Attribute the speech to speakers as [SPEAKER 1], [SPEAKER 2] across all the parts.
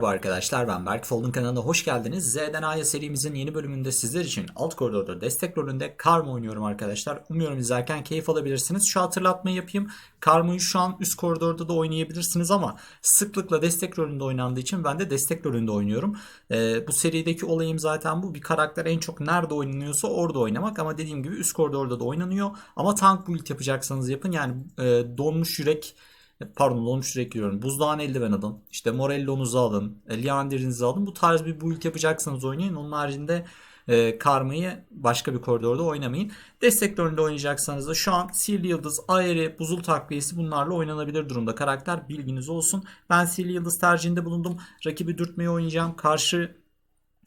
[SPEAKER 1] Merhaba arkadaşlar ben Berk Fold'un kanalına hoş geldiniz. Z'den A'ya serimizin yeni bölümünde sizler için alt koridorda destek rolünde Karma oynuyorum arkadaşlar. Umuyorum izlerken keyif alabilirsiniz. Şu hatırlatmayı yapayım. Karma'yı şu an üst koridorda da oynayabilirsiniz ama sıklıkla destek rolünde oynandığı için ben de destek rolünde oynuyorum. Ee, bu serideki olayım zaten bu. Bir karakter en çok nerede oynanıyorsa orada oynamak ama dediğim gibi üst koridorda da oynanıyor. Ama tank build yapacaksanız yapın. Yani e, donmuş yürek Pardon dolmuş direkt giriyorum. Buzdağın eldiven alın. İşte Morello'nuzu alın. e, Liandir'inizi alın. Bu tarz bir build yapacaksanız oynayın. Onun haricinde e, Karma'yı başka bir koridorda oynamayın. Destek rolünde oynayacaksanız da şu an Sihirli Yıldız, Aeri, Buzul takviyesi bunlarla oynanabilir durumda. Karakter bilginiz olsun. Ben Sihirli Yıldız tercihinde bulundum. Rakibi dürtmeyi oynayacağım. Karşı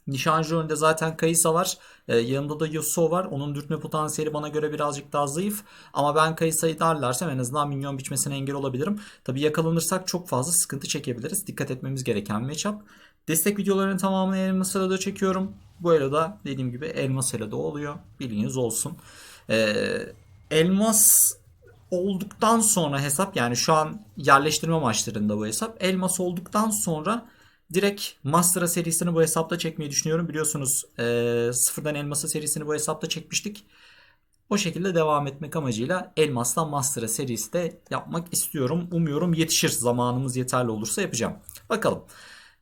[SPEAKER 1] Nişancı önünde zaten Kayısa var. Ee, yanında da Yasuo var. Onun dürtme potansiyeli bana göre birazcık daha zayıf. Ama ben Kayısa'yı darlarsam en azından minyon biçmesine engel olabilirim. Tabi yakalanırsak çok fazla sıkıntı çekebiliriz. Dikkat etmemiz gereken matchup. Destek videolarının tamamını Elmas Elo'da çekiyorum. Bu Elo'da dediğim gibi Elmas Elo'da oluyor. Bilginiz olsun. Ee, elmas olduktan sonra hesap yani şu an yerleştirme maçlarında bu hesap. Elmas olduktan sonra Direkt Master'a serisini bu hesapta çekmeyi düşünüyorum. Biliyorsunuz e, sıfırdan Elmas'a serisini bu hesapta çekmiştik. O şekilde devam etmek amacıyla Elmas'tan Master'a serisi de yapmak istiyorum. Umuyorum yetişir. Zamanımız yeterli olursa yapacağım. Bakalım.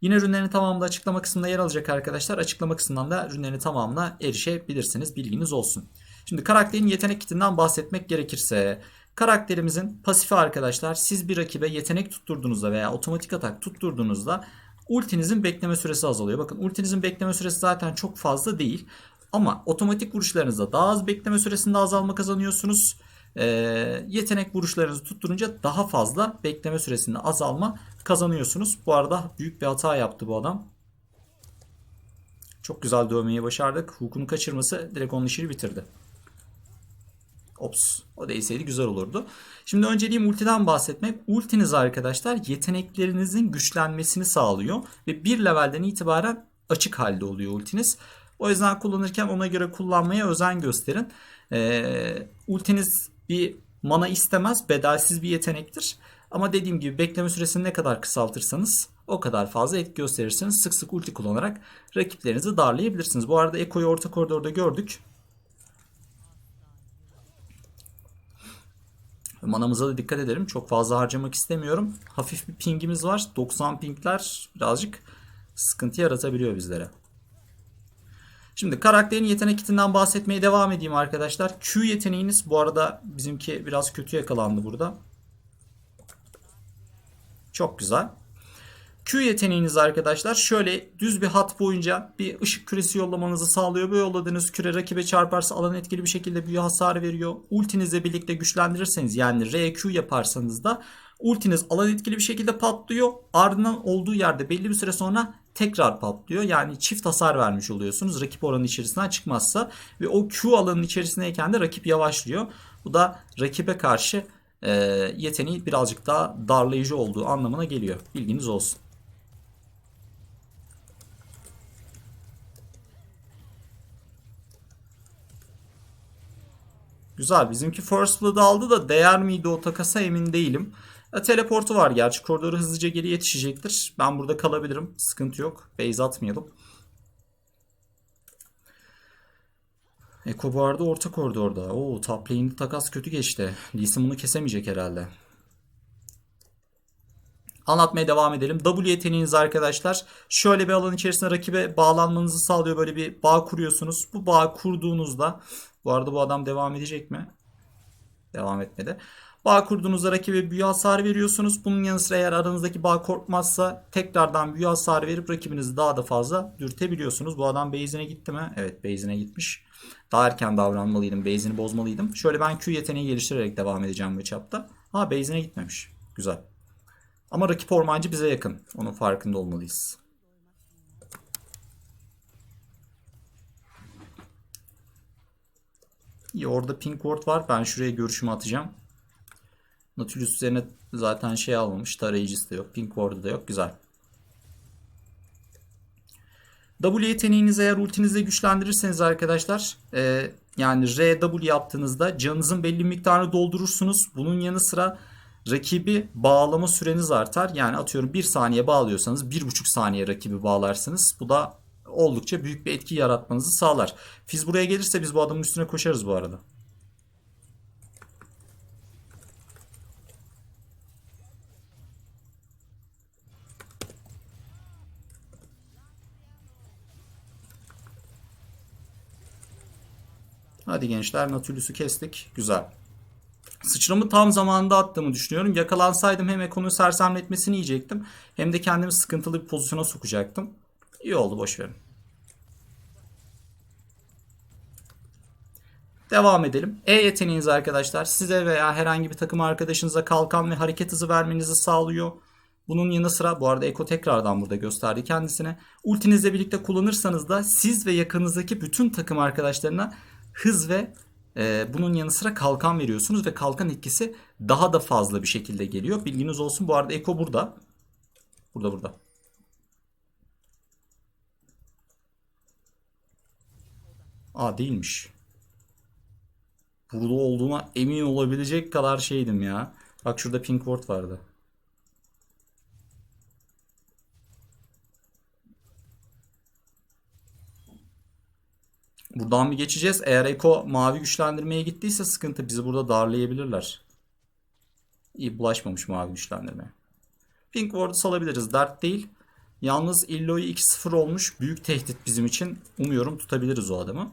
[SPEAKER 1] Yine ürünlerin tamamı açıklama kısmında yer alacak arkadaşlar. Açıklama kısmından da ürünlerin tamamına erişebilirsiniz. Bilginiz olsun. Şimdi karakterin yetenek kitinden bahsetmek gerekirse karakterimizin pasifi arkadaşlar siz bir rakibe yetenek tutturduğunuzda veya otomatik atak tutturduğunuzda ultinizin bekleme süresi azalıyor. Bakın ultinizin bekleme süresi zaten çok fazla değil. Ama otomatik vuruşlarınızda daha az bekleme süresinde azalma kazanıyorsunuz. Ee, yetenek vuruşlarınızı tutturunca daha fazla bekleme süresinde azalma kazanıyorsunuz. Bu arada büyük bir hata yaptı bu adam. Çok güzel dövmeyi başardık. Hukukunu kaçırması direkt onun işini bitirdi. Ops. O değilseydi güzel olurdu. Şimdi önceliğim ultiden bahsetmek. Ultiniz arkadaşlar yeteneklerinizin güçlenmesini sağlıyor. Ve bir levelden itibaren açık halde oluyor ultiniz. O yüzden kullanırken ona göre kullanmaya özen gösterin. Ee, ultiniz bir mana istemez. Bedelsiz bir yetenektir. Ama dediğim gibi bekleme süresini ne kadar kısaltırsanız o kadar fazla etki gösterirsiniz. Sık sık ulti kullanarak rakiplerinizi darlayabilirsiniz. Bu arada Eko'yu orta koridorda gördük. Manamıza da dikkat edelim. Çok fazla harcamak istemiyorum. Hafif bir pingimiz var. 90 pingler birazcık sıkıntı yaratabiliyor bizlere. Şimdi karakterin yetenek kitinden bahsetmeye devam edeyim arkadaşlar. Q yeteneğiniz bu arada bizimki biraz kötü yakalandı burada. Çok güzel. Q yeteneğiniz arkadaşlar şöyle düz bir hat boyunca bir ışık küresi yollamanızı sağlıyor. Bu yolladığınız küre rakibe çarparsa alan etkili bir şekilde büyü hasar veriyor. Ultinizle birlikte güçlendirirseniz yani RQ yaparsanız da ultiniz alan etkili bir şekilde patlıyor. Ardından olduğu yerde belli bir süre sonra tekrar patlıyor. Yani çift hasar vermiş oluyorsunuz rakip oranın içerisinden çıkmazsa ve o Q alanın içerisindeyken de rakip yavaşlıyor. Bu da rakibe karşı e, yeteneği birazcık daha darlayıcı olduğu anlamına geliyor. Bilginiz olsun. Güzel. Bizimki First Blood aldı da değer miydi o takasa emin değilim. E, teleportu var gerçi. Koridoru hızlıca geri yetişecektir. Ben burada kalabilirim. Sıkıntı yok. Base atmayalım. Eko bu arada orta koridorda. Oo top lane'de takas kötü geçti. Lee Sin bunu kesemeyecek herhalde. Anlatmaya devam edelim. W yeteneğiniz arkadaşlar şöyle bir alan içerisinde rakibe bağlanmanızı sağlıyor. Böyle bir bağ kuruyorsunuz. Bu bağ kurduğunuzda bu arada bu adam devam edecek mi? Devam etmedi. Bağ kurduğunuzda rakibe büyü hasar veriyorsunuz. Bunun yanı sıra eğer aranızdaki bağ korkmazsa tekrardan büyü hasar verip rakibinizi daha da fazla dürtebiliyorsunuz. Bu adam base'ine gitti mi? Evet base'ine gitmiş. Daha erken davranmalıydım. Base'ini bozmalıydım. Şöyle ben Q yeteneği geliştirerek devam edeceğim bu çapta. Ha base'ine gitmemiş. Güzel. Ama rakip ormancı bize yakın. Onun farkında olmalıyız. İyi orada pink ward var. Ben şuraya görüşümü atacağım. Nautilus üzerine zaten şey almamış. Tarayıcısı da yok. Pink ward'u da yok. Güzel. W yeteneğinizi eğer ultinizle güçlendirirseniz arkadaşlar e, yani R W yaptığınızda canınızın belli miktarını doldurursunuz. Bunun yanı sıra rakibi bağlama süreniz artar. Yani atıyorum 1 saniye bağlıyorsanız 1,5 saniye rakibi bağlarsınız. Bu da oldukça büyük bir etki yaratmanızı sağlar. Fiz buraya gelirse biz bu adamın üstüne koşarız bu arada. Hadi gençler Nautilus'u kestik. Güzel. Sıçramı tam zamanında attığımı düşünüyorum. Yakalansaydım hem ekonomi sersemletmesini yiyecektim. Hem de kendimi sıkıntılı bir pozisyona sokacaktım. İyi oldu boş verin. Devam edelim. E yeteneğiniz arkadaşlar size veya herhangi bir takım arkadaşınıza kalkan ve hareket hızı vermenizi sağlıyor. Bunun yanı sıra bu arada Eko tekrardan burada gösterdi kendisine. Ultinizle birlikte kullanırsanız da siz ve yakınızdaki bütün takım arkadaşlarına hız ve e, bunun yanı sıra kalkan veriyorsunuz ve kalkan etkisi daha da fazla bir şekilde geliyor. Bilginiz olsun. Bu arada Eko burada. Burada burada. Aa değilmiş. Burada olduğuna emin olabilecek kadar şeydim ya. Bak şurada pink ward vardı. Buradan bir geçeceğiz. Eğer Eko mavi güçlendirmeye gittiyse sıkıntı. Bizi burada darlayabilirler. İyi bulaşmamış mavi güçlendirmeye. Pink Ward'u salabiliriz. Dert değil. Yalnız Illoy 2-0 olmuş. Büyük tehdit bizim için. Umuyorum tutabiliriz o adamı.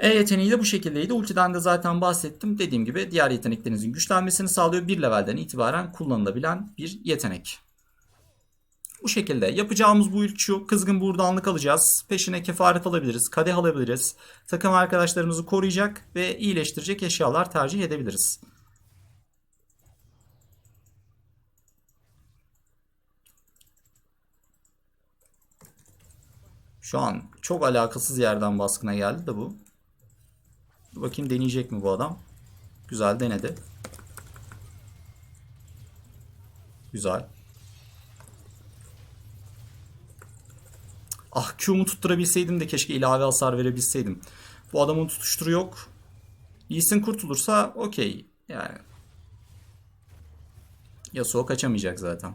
[SPEAKER 1] E yeteneği de bu şekildeydi. Ultiden de zaten bahsettim. Dediğim gibi diğer yeteneklerinizin güçlenmesini sağlıyor. Bir levelden itibaren kullanılabilen bir yetenek. Bu şekilde yapacağımız bu ilk şu. Kızgın buradanlık alacağız. Peşine kefaret alabiliriz. Kadeh alabiliriz. Takım arkadaşlarımızı koruyacak ve iyileştirecek eşyalar tercih edebiliriz. Şu an çok alakasız yerden baskına geldi de bu. Dur bakayım deneyecek mi bu adam? Güzel denedi. Güzel. Ah Q'mu tutturabilseydim de keşke ilave hasar verebilseydim. Bu adamın tutuşturu yok. Lee Sin kurtulursa okey. Yani. Yasuo kaçamayacak zaten.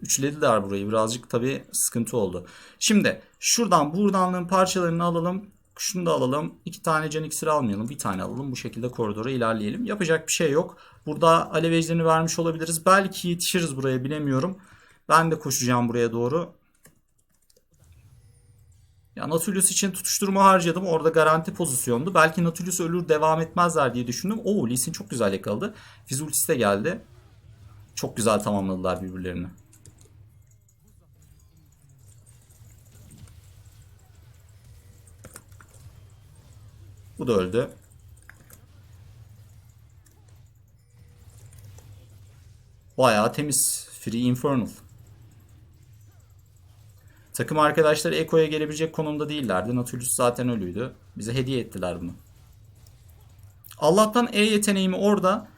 [SPEAKER 1] Üçlediler burayı. Birazcık tabii sıkıntı oldu. Şimdi şuradan buradanlığın parçalarını alalım. Şunu da alalım. İki tane can iksiri almayalım. Bir tane alalım. Bu şekilde koridora ilerleyelim. Yapacak bir şey yok. Burada alev ejderini vermiş olabiliriz. Belki yetişiriz buraya bilemiyorum. Ben de koşacağım buraya doğru. Ya Nautilus için tutuşturma harcadım. Orada garanti pozisyondu. Belki Nautilus ölür devam etmezler diye düşündüm. Oo Lee Sin çok güzel yakaladı. Fiz ultisi de geldi. Çok güzel tamamladılar birbirlerini. Bu da öldü. Bayağı temiz. Free Infernal. Takım arkadaşları Eko'ya gelebilecek konumda değillerdi. Nautilus zaten ölüydü. Bize hediye ettiler bunu. Allah'tan E yeteneğimi orada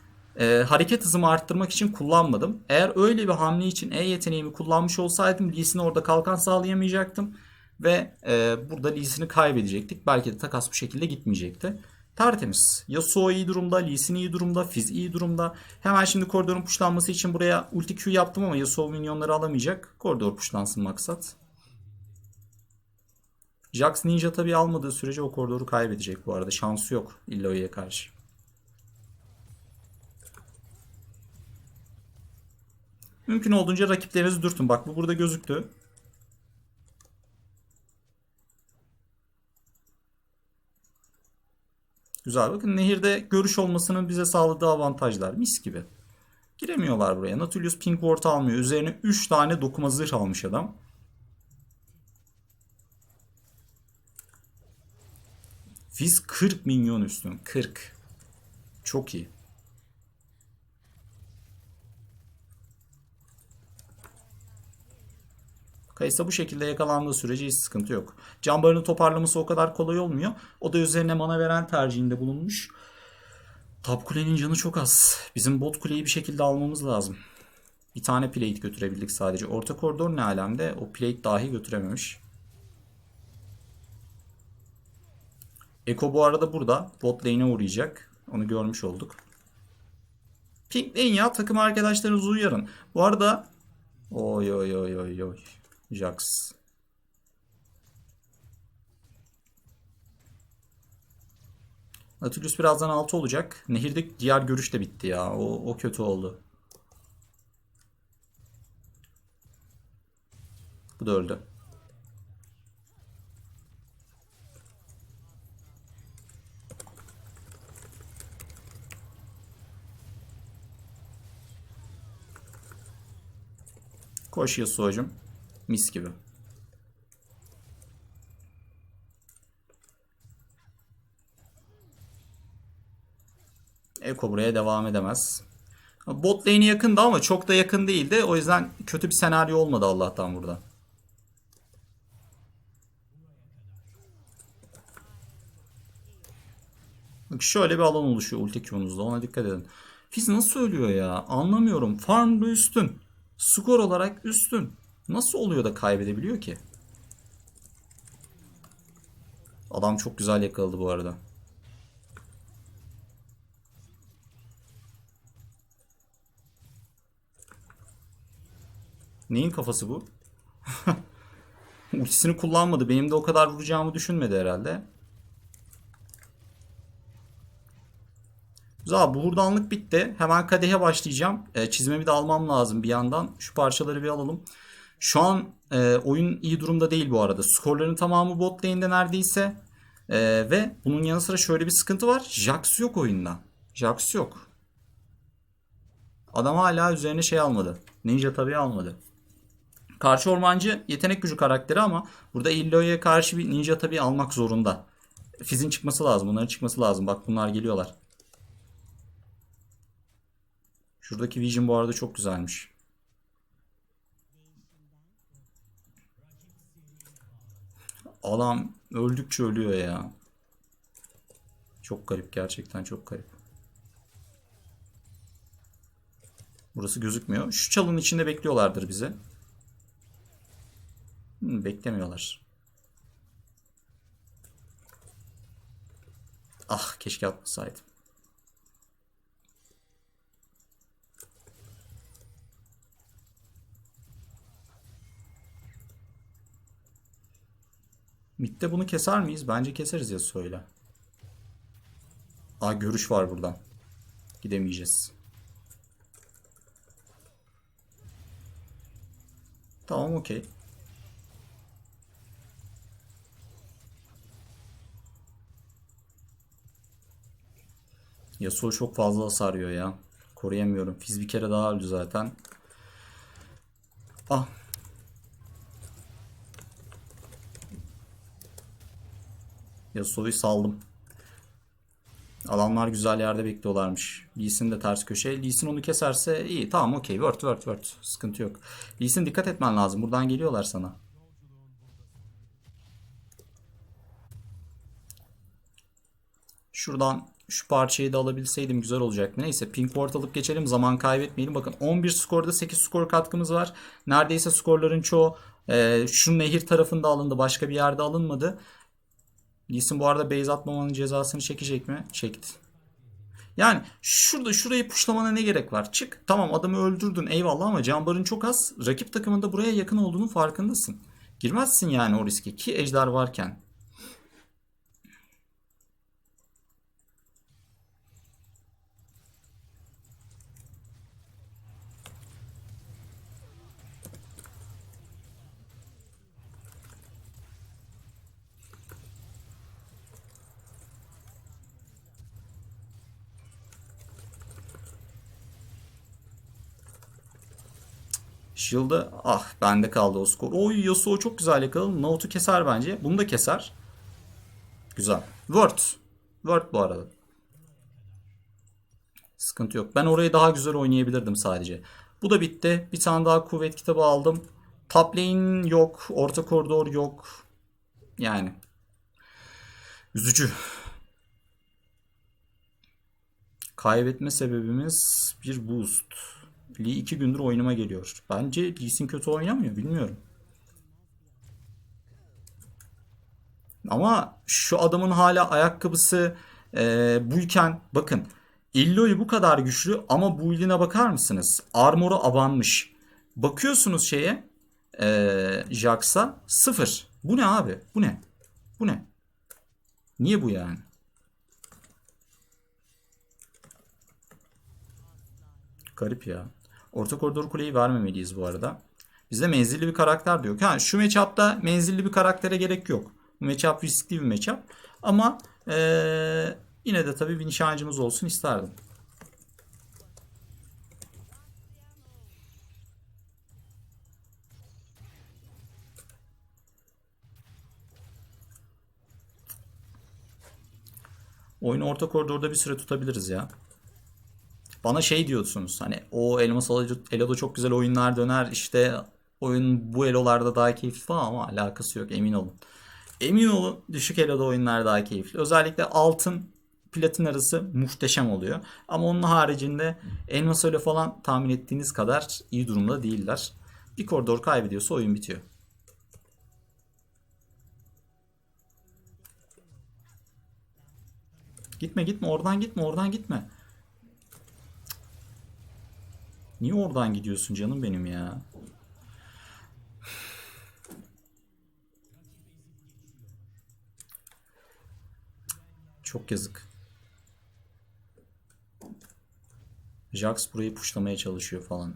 [SPEAKER 1] e, hareket hızımı arttırmak için kullanmadım. Eğer öyle bir hamle için E yeteneğimi kullanmış olsaydım Lee Sin'e orada kalkan sağlayamayacaktım. Ve e, burada Lee Sin'i kaybedecektik. Belki de takas bu şekilde gitmeyecekti. Tertemiz. Yasuo iyi durumda, Lee Sin iyi durumda, Fizz iyi durumda. Hemen şimdi koridorun puşlanması için buraya ulti Q yaptım ama Yasuo minyonları alamayacak. Koridor puşlansın maksat. Jax Ninja tabi almadığı sürece o koridoru kaybedecek bu arada. Şansı yok Illoy'e karşı. Mümkün olduğunca rakiplerinizi dürtün. Bak bu burada gözüktü. Güzel. Bakın nehirde görüş olmasının bize sağladığı avantajlar. Mis gibi. Giremiyorlar buraya. Nautilus Pink Ward almıyor. Üzerine 3 tane dokuma zırh almış adam. Fizz 40 milyon üstün. 40. Çok iyi. Kayısa bu şekilde yakalandığı sürece hiç sıkıntı yok. Can barını toparlaması o kadar kolay olmuyor. O da üzerine mana veren tercihinde bulunmuş. Top kulenin canı çok az. Bizim bot kuleyi bir şekilde almamız lazım. Bir tane plate götürebildik sadece. Orta koridor ne alemde? O plate dahi götürememiş. Eko bu arada burada. Bot lane'e uğrayacak. Onu görmüş olduk. Pinkleyin ya takım arkadaşlarınızı uyarın. Bu arada oy oy oy oy oy. Jax. Nautilus birazdan altı olacak. Nehirde diğer görüş de bitti ya. O, o kötü oldu. Bu da öldü. Koş Yasuo'cum. Mis gibi. Eko buraya devam edemez. Bot lane'i yakındı ama çok da yakın değildi. O yüzden kötü bir senaryo olmadı Allah'tan burada. Bak şöyle bir alan oluşuyor ulti Q'nuzda ona dikkat edin. Fizz nasıl ölüyor ya? Anlamıyorum. Farmda üstün. Skor olarak üstün. Nasıl oluyor da kaybedebiliyor ki? Adam çok güzel yakaladı bu arada. Neyin kafası bu? Ultisini kullanmadı. Benim de o kadar vuracağımı düşünmedi herhalde. Güzel bu hurdanlık bitti. Hemen kadehe başlayacağım. E, çizmemi de almam lazım bir yandan. Şu parçaları bir alalım. Şu an e, oyun iyi durumda değil bu arada. Skorların tamamı bot lane'de neredeyse. E, ve bunun yanı sıra şöyle bir sıkıntı var. Jax yok oyunda. Jax yok. Adam hala üzerine şey almadı. Ninja tabii almadı. Karşı ormancı yetenek gücü karakteri ama burada Illo'ya karşı bir ninja tabii almak zorunda. Fizz'in çıkması lazım. Bunların çıkması lazım. Bak bunlar geliyorlar. Şuradaki Vision bu arada çok güzelmiş. Adam öldükçe ölüyor ya. Çok garip gerçekten çok garip. Burası gözükmüyor. Şu çalının içinde bekliyorlardır bizi. Hmm, beklemiyorlar. Ah keşke atmasaydım. Mid'de bunu keser miyiz? Bence keseriz ya söyle. Aa görüş var buradan. Gidemeyeceğiz. Tamam okey. Yasuo çok fazla hasar yiyor ya. Koruyamıyorum. Fiz bir kere daha öldü zaten. Ah. Yasuo'yu saldım. Adamlar güzel yerde bekliyorlarmış. Lee Sin de ters köşe. Lee Sin onu keserse iyi. Tamam okey. Word word word. Sıkıntı yok. Lee Sin dikkat etmen lazım. Buradan geliyorlar sana. Şuradan şu parçayı da alabilseydim güzel olacaktı. Neyse pink board alıp geçelim. Zaman kaybetmeyelim. Bakın 11 skorda 8 skor katkımız var. Neredeyse skorların çoğu e, şu nehir tarafında alındı. Başka bir yerde alınmadı. Lee Sin bu arada base atmamanın cezasını çekecek mi? Çekti. Yani şurada şurayı puşlamana ne gerek var? Çık. Tamam adamı öldürdün eyvallah ama Cambar'ın çok az. Rakip takımında buraya yakın olduğunu farkındasın. Girmezsin yani o riske ki ejder varken. Shield'ı ah bende kaldı o skor. Oy Yasuo çok güzel yakaladı. Naut'u keser bence. Bunu da keser. Güzel. Word. Word bu arada. Sıkıntı yok. Ben orayı daha güzel oynayabilirdim sadece. Bu da bitti. Bir tane daha kuvvet kitabı aldım. Top lane yok. Orta koridor yok. Yani. Üzücü. Kaybetme sebebimiz bir boost. Lee iki gündür oyunuma geliyor. Bence Lee kötü oynamıyor. Bilmiyorum. Ama şu adamın hala ayakkabısı e, buyken bakın Illoi bu kadar güçlü ama bu build'ine bakar mısınız? Armor'u abanmış. Bakıyorsunuz şeye ee, Jax'a sıfır. Bu ne abi? Bu ne? Bu ne? Niye bu yani? Garip ya. Orta koridor kuleyi vermemeliyiz bu arada. Bizde menzilli bir karakter de yok. Ha, şu matchup'ta menzilli bir karaktere gerek yok. Bu matchup riskli bir matchup. Ama ee, yine de tabii bir nişancımız olsun isterdim. Oyunu orta koridorda bir süre tutabiliriz ya. Bana şey diyorsunuz hani o Elmas Elo'da çok güzel oyunlar döner işte oyun bu Elo'larda daha keyifli falan ama alakası yok emin olun. Emin olun düşük Elo'da oyunlar daha keyifli. Özellikle altın platin arası muhteşem oluyor. Ama onun haricinde Elmas Elo falan tahmin ettiğiniz kadar iyi durumda değiller. Bir koridor kaybediyorsa oyun bitiyor. Gitme gitme oradan gitme oradan gitme. Niye oradan gidiyorsun canım benim ya? Çok yazık. Jax burayı puşlamaya çalışıyor falan.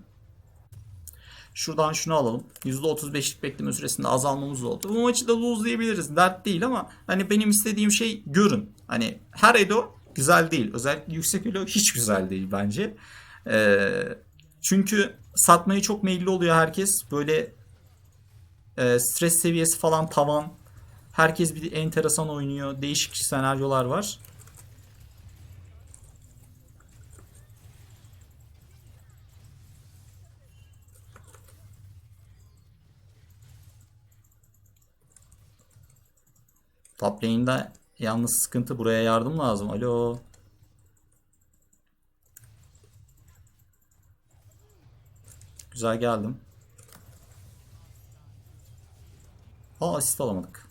[SPEAKER 1] Şuradan şunu alalım. %35'lik bekleme süresinde azalmamız oldu. Bu maçı da lose diyebiliriz. Dert değil ama hani benim istediğim şey görün. Hani her elo güzel değil. Özellikle yüksek elo hiç güzel değil bence. Ee, çünkü satmayı çok meyilli oluyor herkes. Böyle e, stres seviyesi falan tavan. Herkes bir enteresan oynuyor. Değişik senaryolar var. Top lane'de yalnız sıkıntı. Buraya yardım lazım. Alo. Güzel geldim. Aa asist alamadık.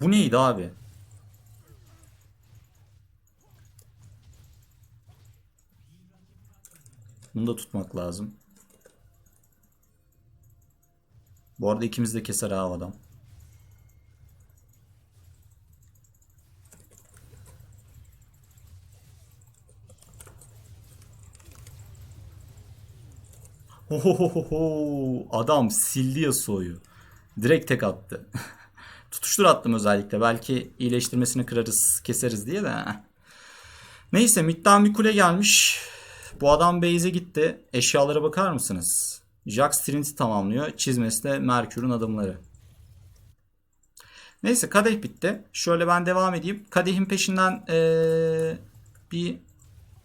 [SPEAKER 1] Bu neydi abi? Bunu da tutmak lazım. Bu arada ikimiz de keser ha adam. Hohohoho adam sildi Yasuo'yu. Direkt tek attı. Tutuştur attım özellikle. Belki iyileştirmesini kırarız, keseriz diye de. Neyse midden bir kule gelmiş. Bu adam base'e gitti. Eşyalara bakar mısınız? Jax Trinity tamamlıyor. Çizmesi de Merkür'ün adımları. Neyse kadeh bitti. Şöyle ben devam edeyim. Kadehin peşinden ee, bir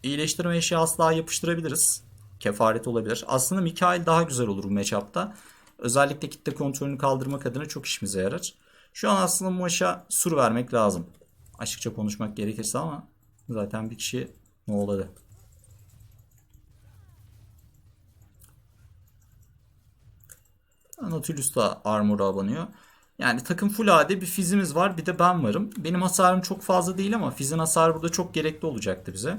[SPEAKER 1] iyileştirme eşyası daha yapıştırabiliriz kefaret olabilir. Aslında Mikael daha güzel olur bu matchup'ta. Özellikle kitle kontrolünü kaldırmak adına çok işimize yarar. Şu an aslında bu maça sur vermek lazım. Açıkça konuşmak gerekirse ama zaten bir kişi ne oladı. Nautilus da armor'a abanıyor. Yani takım full AD bir fizimiz var bir de ben varım. Benim hasarım çok fazla değil ama fizin hasarı burada çok gerekli olacaktı bize.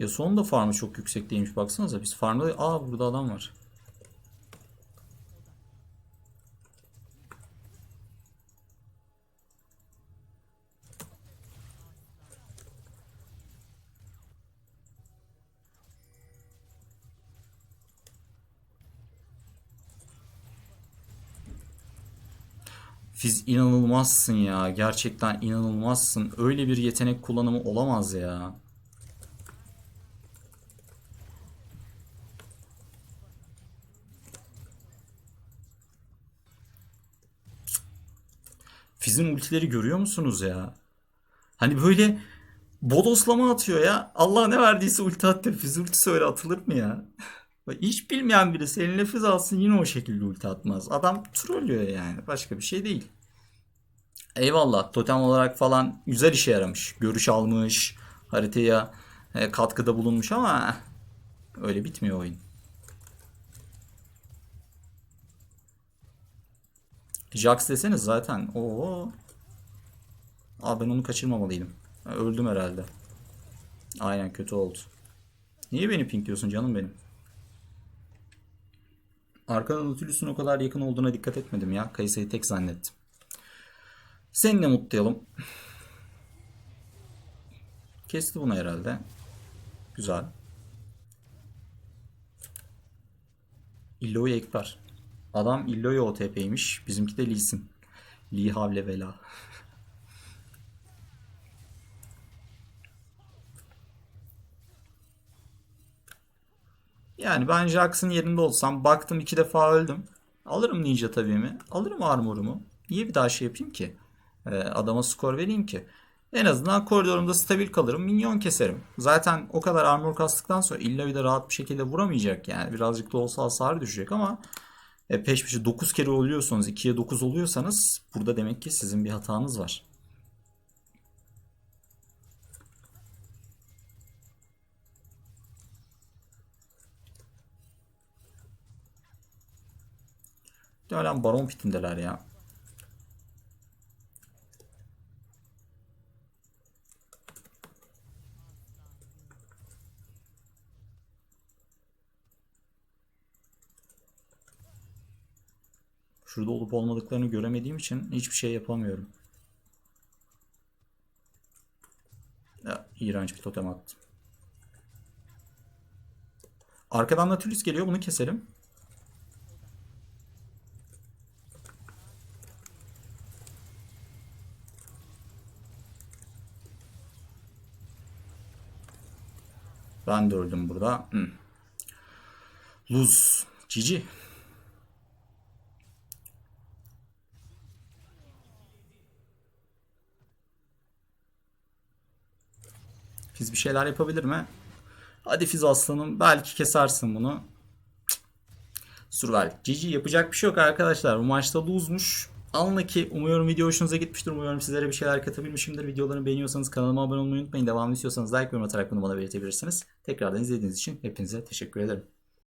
[SPEAKER 1] Ya son da farmı çok yüksek değilmiş baksanıza. Biz farmda aa burada adam var. Fiz inanılmazsın ya. Gerçekten inanılmazsın. Öyle bir yetenek kullanımı olamaz ya. Fizz'in ultileri görüyor musunuz ya? Hani böyle bodoslama atıyor ya. Allah ne verdiyse ulti attı. Fizz ultisi öyle atılır mı ya? Hiç bilmeyen birisi eline Fizz alsın yine o şekilde ulti atmaz. Adam trollüyor yani. Başka bir şey değil. Eyvallah totem olarak falan güzel işe yaramış. Görüş almış. Haritaya e, katkıda bulunmuş ama öyle bitmiyor oyun. Jax deseniz zaten. Oo. Aa ben onu kaçırmamalıydım. Öldüm herhalde. Aynen kötü oldu. Niye beni pinkliyorsun canım benim? Arkadan Nautilus'un o kadar yakın olduğuna dikkat etmedim ya. Kayısayı tek zannettim. Seninle mutlayalım. Kesti bunu herhalde. Güzel. Illo'yu ekber. Adam Illo'yu OTP'ymiş. Bizimki de Lee. Lee havle vela. Yani ben Jax'ın yerinde olsam baktım iki defa öldüm. Alırım ninja tabii mi? Alırım armorumu. Niye bir daha şey yapayım ki? Ee, adama skor vereyim ki. En azından koridorumda stabil kalırım. Minyon keserim. Zaten o kadar armor kastıktan sonra illa bir de rahat bir şekilde vuramayacak yani. Birazcık da olsa hasar düşecek ama e, peş peşe 9 kere oluyorsanız 2'ye 9 oluyorsanız burada demek ki sizin bir hatanız var. Muhtemelen baron pitindeler ya. Şurada olup olmadıklarını göremediğim için hiçbir şey yapamıyorum. Ya, iğrenç bir totem attım. Arkadan Nautilus geliyor. Bunu keselim. Ben de öldüm burada. Hmm. Luz. Cici. Fiz bir şeyler yapabilir mi? Hadi Fiz aslanım. Belki kesersin bunu. Survival. GG yapacak bir şey yok arkadaşlar. Bu maçta lose'muş. Anla ki umuyorum video hoşunuza gitmiştir. Umuyorum sizlere bir şeyler katabilmişimdir. Videolarını beğeniyorsanız kanalıma abone olmayı unutmayın. Devamlı istiyorsanız like yorum atarak bunu bana belirtebilirsiniz. Tekrardan izlediğiniz için hepinize teşekkür ederim.